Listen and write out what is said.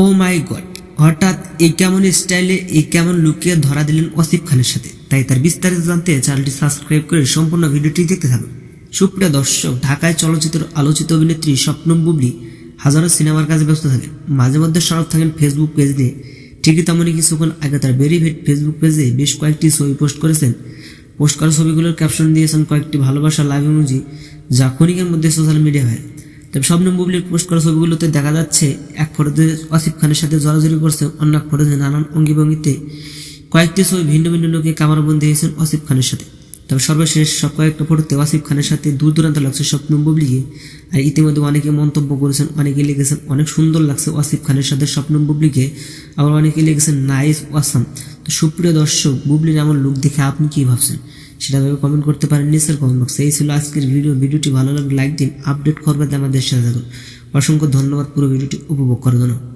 ও মাই god, হঠাৎ এই কেমন স্টাইলে, এই কেমন লুকে ধরা দিলেন অসিফ খানের সাথে। তাই তার বিস্তারিত জানতে চ্যানেলটি সাবস্ক্রাইব করে সম্পূর্ণ ভিডিওটি দেখতে থাকুন। সুপ্রিয় দর্শক, ঢাকায় চলচ্চিত্র আলোচিত অভিনেত্রী স্বপ্নম বুবলি হাজারো সিনেমার কাজে ব্যস্ত থাকেন। মাঝে মধ্যে সরব থাকেন ফেসবুক পেজ নিয়ে। ঠিকই তেমনই কিছুক্ষণ আগে তার ভেরিফাইড ফেসবুক পেজে বেশ কয়েকটি ছবি পোস্ট করেছেন। পোস্ট করা ছবিগুলোর ক্যাপশন দিয়েছেন কয়েকটি ভালোবাসা লাভ ইমোজি যা ক্ষণিকের মধ্যে সোশ্যাল মিডিয়া হয় তবে বুবলির পোস্ট করা ছবিগুলোতে দেখা যাচ্ছে, এক ফটোতে আসিফ খানের সাথে জড়াজড়ি করছে, অন্য এক ফটোতে নানান অঙ্গি ভঙ্গিতে কয়েকটি ছবি ভিন্ন ভিন্ন লোকে কামারবন্দি হয়েছেন আসিফ খানের সাথে। তবে সর্বশেষ সব কয়েকটা ফটোতে আসিফ খানের সাথে দূর দূরান্ত লাগছে স্বপ্নম বুবলিকে আর ইতিমধ্যে অনেকে মন্তব্য করেছেন, অনেকে লিখেছেন, অনেক সুন্দর লাগছে আসিফ খানের সাথে স্বপ্নম বুবলিকে আবার অনেকে লিখেছেন, নাইস ওয়াসাম তো সুপ্রিয় দর্শক বুবলির এমন লুক দেখে আপনি কি ভাবছেন? সেটা ভেবে কমেন্ট করতে পারেন নিচের কমেন্ট বক্সে এই ছিল আজকের ভিডিও ভিডিওটি ভালো লাগলে লাইক দিন আপডেট করবেন আমাদের সাথে থাকুন। অসংখ্য ধন্যবাদ, পুরো ভিডিওটি উপভোগ করার জন্য